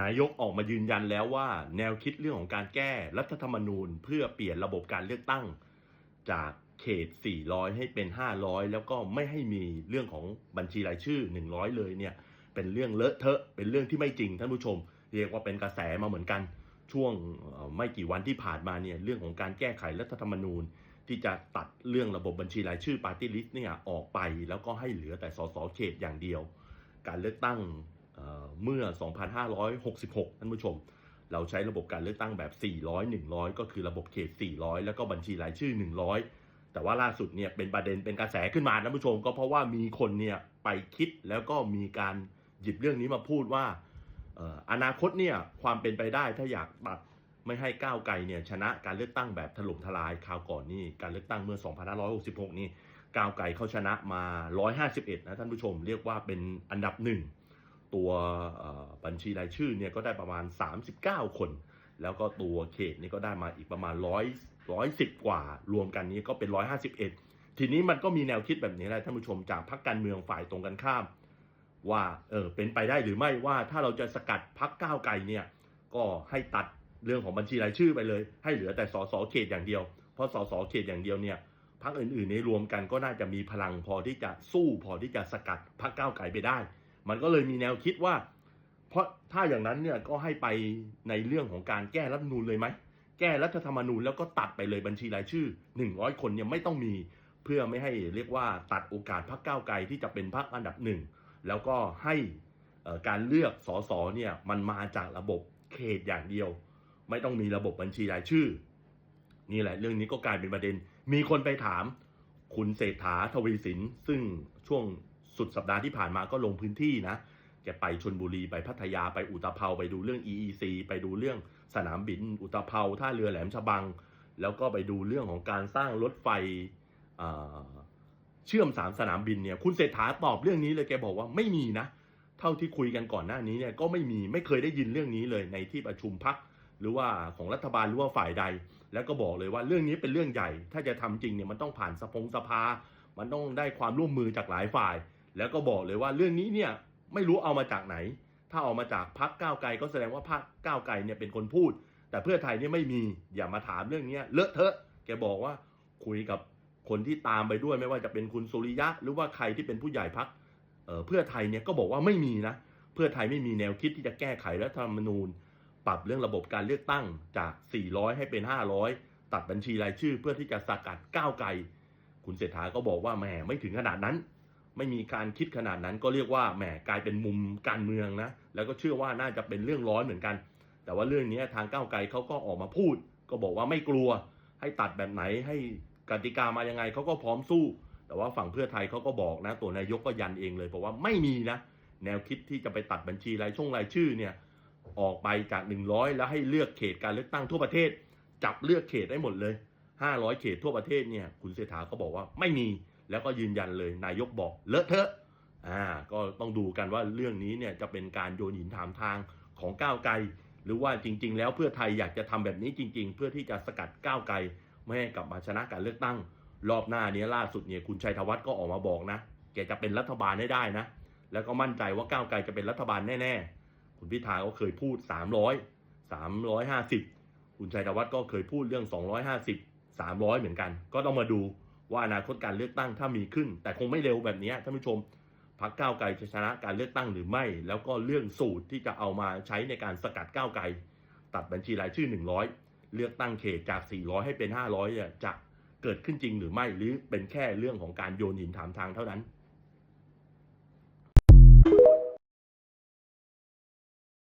นายกออกมายืนยันแล้วว่าแนวคิดเรื่องของการแก้รัฐธรรมนูญ เพื่อเปลี่ยนระบบการเลือกตั้ง จากเขต 400 ให้เป็น 500 แล้วก็ไม่ให้มีเรื่องของบัญชีรายชื่อ 100 เลยเนี่ยเป็นเรื่องเลอะเทอะเป็นเรื่องที่ไม่จริงท่านผู้ชม เรียกว่าเป็นกระแสมาเหมือนกัน ช่วงไม่กี่วันที่ผ่านมาเนี่ยเรื่องของการแก้ไขรัฐธรรมนูญ ที่จะตัดเรื่องระบบบัญชีรายชื่อปาร์ตี้ลิสต์เนี่ยออกไปแล้วก็ให้เหลือแต่สสเขตอย่างเดียว การเลือกตั้ง เอ่อเมื่อ 2566 ท่านผู้ชม เราใช้ระบบการเลือกตั้งแบบ 400 100 ก็คือระบบเขต 400 แล้วก็บัญชีรายชื่อ 100 แต่ว่าล่าสุดเนี่ยเป็นประเด็นเป็นกระแสขึ้นมาท่านผู้ชม ก็เพราะว่ามีคนเนี่ยไปคิดแล้วก็มีการหยิบเรื่องนี้มาพูดว่าเอ่ออนาคตเนี่ยความเป็นไปได้ถ้าอยากตัดไม่ให้ก้าวไกลเนี่ยชนะการเลือกตั้งแบบถล่มทลายคราวก่อนนี่การเลือกตั้งเมื่อ 2566 นี่ก้าวไกลเขาชนะมา 151 นะท่านผู้ชม เรียกว่าเป็นอันดับหนึ่ง ตัวบัญชีรายชื่อเนี่ยก็ได้ประมาณ 39 คน แล้วก็ตัวเขตนี่ก็ได้มาอีกประมาณร้อยร้อยสิบกว่า รวมกันนี้ก็เป็น151ทีนี้มันก็มีแนวคิดแบบนี้แหละท่านผู้ชมจากพรรคการเมืองฝ่ายตรงกันข้าม ว่าเออเป็นไปได้หรือไม่ว่าถ้าเราจะสกัดพรรคก้าวไกลเนี่ยก็ให้ตัดเรื่องของบัญชีรายชื่อไปเลย ให้เหลือแต่สสเขตอย่างเดียว เพราะสสเขตอย่างเดียวเนี่ยพรรคอื่นๆในรวมกันก็น่าจะมีพลังพอที่จะสู้พอที่จะสกัดพรรคก้าวไกลไปได้ มันก็เลยมีแนวคิดว่า เพราะถ้าอย่างนั้นเนี่ยก็ให้ไปในเรื่องของการแก้รัฐนูญเลยไหมแก้รัฐธรรมนูญแล้วก็ตัดไปเลยบัญชีรายชื่อ 100 คนเนี่ยไม่ต้องมีเพื่อไม่ให้เรียกว่าตัดโอกาสพรรคก้าวไกลที่จะเป็นพรรคอันดับหนึ่งแล้วก็ให้การเลือกสสเนี่ยมันมาจากระบบเขตอย่างเดียว ไม่ต้องมีระบบบัญชีรายชื่อ นี่แหละเรื่องนี้ก็กลายเป็นประเด็น มีคนไปถาม คุณเศรษฐาทวีสิน ซึ่งช่วง สุดสัปดาห์ที่ผ่านมาก็ลงพื้นที่นะแกไปชนบุรีไปพัทยาไปอุตภเปาไปดูเรื่อง EEC ไปดูเรื่องสนามบิน อุตภเปาท่าเรือแหลมฉบัง แล้วก็ไปดูเรื่องของการสร้างรถไฟเชื่อมสามสนามบินเนี่ยคุณเศรษฐาตอบเรื่องนี้เลยแกบอกว่าไม่มีนะ เท่าที่คุยกันก่อนหน้านี้เนี่ยก็ไม่มีไม่เคยได้ยินเรื่องนี้เลยในที่ประชุมพักหรือว่าของรัฐบาลหรือว่าฝ่ายใด แล้วก็บอกเลยว่าเรื่องนี้เป็นเรื่องใหญ่ ถ้าจะทำจริงเนี่ยมันต้องผ่านสภงสภา มันต้องได้ความร่วมมือจากหลายฝ่าย แล้วก็บอกเลยว่าเรื่องนี้เนี่ยไม่รู้เอามาจากไหน ถ้าเอามาจากพักก้าวไกลก็แสดงว่าพักก้าวไกลเนี่ยเป็นคนพูด แต่เพื่อไทยเนี่ยไม่มีอย่ามาถามเรื่องนี้เลอะเทอะ แกบอกว่าคุยกับคนที่ตามไปด้วยไม่ว่าจะเป็นคุณสุริยะ หรือว่าใครที่เป็นผู้ใหญ่พักเพื่อไทยเนี่ยก็บอกว่าไม่มีนะเพื่อไทยไม่มีแนวคิดที่จะแก้ไขรัฐธรรมนูญ ปรับเรื่องระบบการเลือกตั้งจาก 400 ให้เป็น 500 ตัดบัญชีรายชื่อเพื่อที่จะสกัดก้าวไกล คุณเศรษฐาก็บอกว่าแหมไม่ถึงขนาดนั้น ไม่มีการคิดขนาดนั้นก็เรียกว่าแหมกลายเป็นมุมการเมืองนะ แล้วก็เชื่อว่าน่าจะเป็นเรื่องร้อนเหมือนกัน แต่ว่าเรื่องนี้ทางก้าวไกลเขาก็ออกมาพูด ก็บอกว่าไม่กลัวให้ตัดแบบไหนให้กติกามายังไงเขาก็พร้อมสู้ แต่ว่าฝั่งเพื่อไทยเขาก็บอกนะ ตัวนายกก็ยันเองเลยเพราะว่าไม่มีนะ แนวคิดที่จะไปตัดบัญชีรายช่องรายชื่อเนี่ยออกไปจาก 100 แล้วให้เลือกเขตการเลือกตั้งทั่วประเทศ จับเลือกเขตได้หมดเลย 500 เขตทั่วประเทศเนี่ยคุณเศรษฐาก็บอกว่าไม่มี แล้วก็ยืนยันเลยนายกบอกเลอะเทอะอ่าก็ต้องดูกันว่าเรื่องนี้เนี่ยจะเป็นการโยนหินถามทางของก้าวไกล หรือว่าจริง ๆ แล้วเพื่อไทยอยากจะทำแบบนี้จริง ๆ เพื่อที่จะสกัดก้าวไกลไม่ให้กลับมาชนะการเลือกตั้ง รอบหน้านี้ล่าสุดเนี่ยคุณชัยธวัฒน์ก็ออกมาบอกนะแกจะเป็นรัฐบาลได้ได้นะ แล้วก็มั่นใจว่าก้าวไกลจะเป็นรัฐบาลแน่ ๆ คุณพิธาก็เคยพูด 300 350 คุณชัยธวัฒน์ก็เคยพูดเรื่อง 250 300 เหมือนกัน ก็ต้องมาดู ว่าอนาคตการเลือกตั้งถ้ามีขึ้น แต่คงไม่เร็วแบบนี้ท่านผู้ชมพรรคก้าวไกลจะชนะการเลือกตั้งหรือไม่ แล้วก็เรื่องสูตรที่จะเอามาใช้ในการสกัดก้าวไกล ตัดบัญชีรายชื่อ 100 เลือกตั้งเขตจาก 400 ให้เป็น 500เนี่ยจะเกิดขึ้นจริงหรือไม่หรือเป็นแค่เรื่องของการโยนหินถามทางเท่านั้น